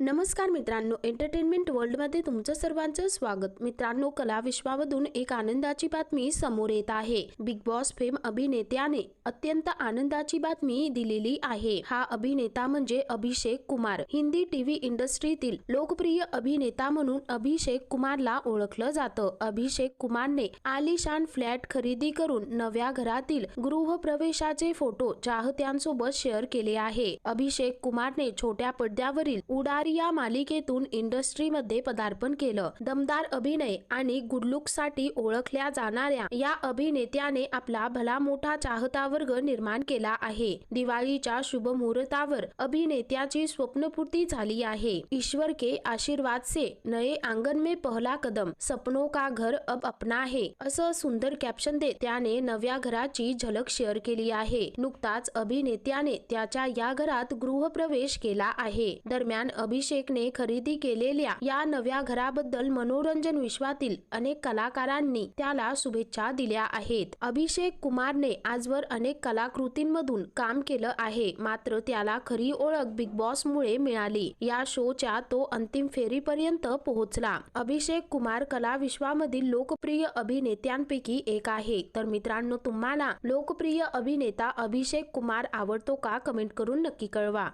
नमस्कार मित्रांनो एंटरटेनमेंट वर्ल्डमध्ये तुमचं सर्वांचं स्वागत. मित्रांनो कला विश्वामधून एक आनंदाची बातमी समोर येत आहे. बिग बॉस फेम अभिनेत्याने अत्यंत आनंदाची बातमी दिलेली आहे. हा अभिनेता म्हणजे अभिषेक कुमार. हिंदी टीव्ही इंडस्ट्रीतील लोकप्रिय अभिनेता म्हणून अभिषेक कुमारला ओळखलं जातं. अभिषेक कुमारने आलिशान फ्लॅट खरेदी करून नव्या घरातील गृहप्रवेशाचे फोटो चाहत्यांसोबत शेअर केले आहे. अभिषेक कुमारने छोट्या पडद्यावरील उडारी या मालिकेतून इंडस्ट्रीमध्ये पदार्पण केलं. दमदार अभिनय आणि गुडलुकसाठी साठी ओळखल्या जाणाऱ्या या अभिनेत्याने आपला भला मोठा चाहता वर्ग निर्माण केला आहे. दिवाळीच्या शुभ मुहूर्तावर अभिनेत्याची स्वप्नपूर्ती झाली आहे. ईश्वर के आशीर्वाद से नये आंगन में पहला कदम सपनों का घर अब अपना है असं सुंदर कॅप्शन देत त्याने नव्या घराची झलक शेअर केली आहे. नुकताच अभिनेत्याने त्याच्या या घरात गृहप्रवेश केला आहे. दरम्यान अभि अभिषेकने खरेदी केलेल्या या नव्या घराबद्दल मनोरंजन विश्वातील अनेक कलाकारांनी त्याला शुभेच्छा दिल्या आहेत. अभिषेक कुमारने आजवर अनेक कलाकृतींमधून काम केलं आहे. मात्र त्याला खरी ओळख बिग बॉस मुळे मिळाली. या शोच्या तो अंतिम फेरीपर्यंत पोहोचला. अभिषेक कुमार कला विश्वामधील लोकप्रिय अभिनेत्यांपैकी एक आहे. तर मित्रांनो तुम्हाला लोकप्रिय अभिनेता अभिषेक कुमार आवडतो का? कमेंट करून नक्की कळवा.